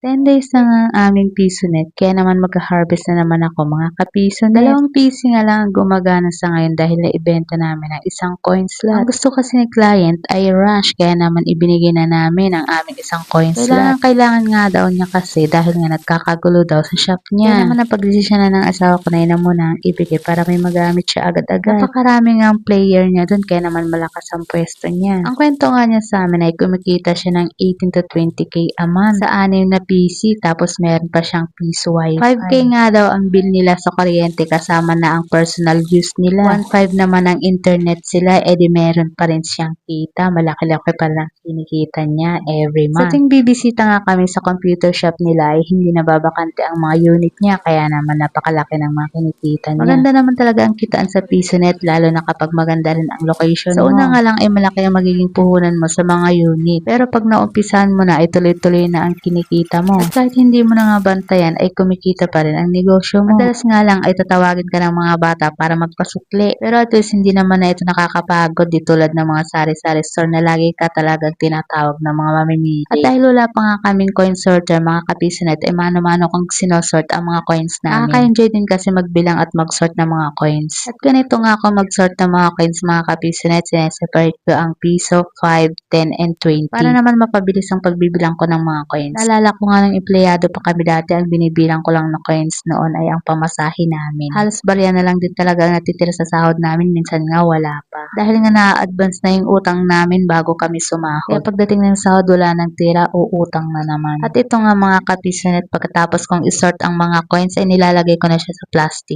10 days na nga ang aming piso net, kaya naman mag-harvest na naman ako mga kapiso net. Dalawang piso nga lang ang gumagana sa ngayon dahil na-ibenta namin ang isang coin slot. Ang gusto kasi ni client ay rush, kaya naman ibinigay na namin ang aming isang coin slot. Kailangan, kailangan nga daw niya kasi dahil nga nagkakagulo daw sa shop niya. Kaya naman napag-desisyon na ng asawa ko na yun na muna ang ibigay para may magamit siya agad-agad. Napakarami nga ang player niya dun, kaya naman malakas ang pwesto niya. Ang kwento nga niya sa amin ay kumikita siya ng 18 to 20k a month sa anim na PC tapos meron pa siyang piso wifi. 5k nga daw ang bill nila sa kuryente kasama na ang personal use nila. 1.5 naman ang internet sila edi meron pa rin siyang kita. Malaki-laki pa lang kinikita niya every month. Sa ting bibisita nga kami sa computer shop nila ay hindi nababakante ang mga unit niya kaya naman napakalaki ng mga kinikita niya. Maganda naman talaga ang kitaan sa PisoNet lalo na kapag maganda rin ang location Sa una nga lang ay malaki ang magiging puhunan mo sa mga unit. Pero pag naumpisahan mo na ay tuloy-tuloy na ang kinikita mo. At kahit hindi mo na nga bantayan ay kumikita pa rin ang negosyo mo. Madalas nga lang ay tatawagin ka ng mga bata para magpasukli. Pero at least hindi naman na ito nakakapagod di tulad ng mga sari-sari store na lagi ka talagang tinatawag ng mga mamimili. At dahil wala pa nga kaming coin sorter mga kapisonet ay mano-mano kong sinosort ang mga coins namin. Nakaka-enjoy din kasi magbilang at mag-sort ng mga coins. At ganito nga ako mag-sort ng mga coins mga kapisonet. Sineseparate ko ang piso, 5, 10, and 20. Para naman mapabilis ang pagbibilang ko ng mga coins. Naalala ko nga ng empleyado pa kami dati, ang binibilang ko lang na coins noon ay ang pamasahe namin. Halos barya na lang din talaga ang natitira sa sahod namin, minsan nga wala pa. Dahil nga na-advance na yung utang namin bago kami sumahod. Kaya pagdating ng sahod, wala nang tira, uutang na naman. At ito nga mga kapisonet, pagkatapos kong isort ang mga coins ay nilalagay ko na siya sa plastic.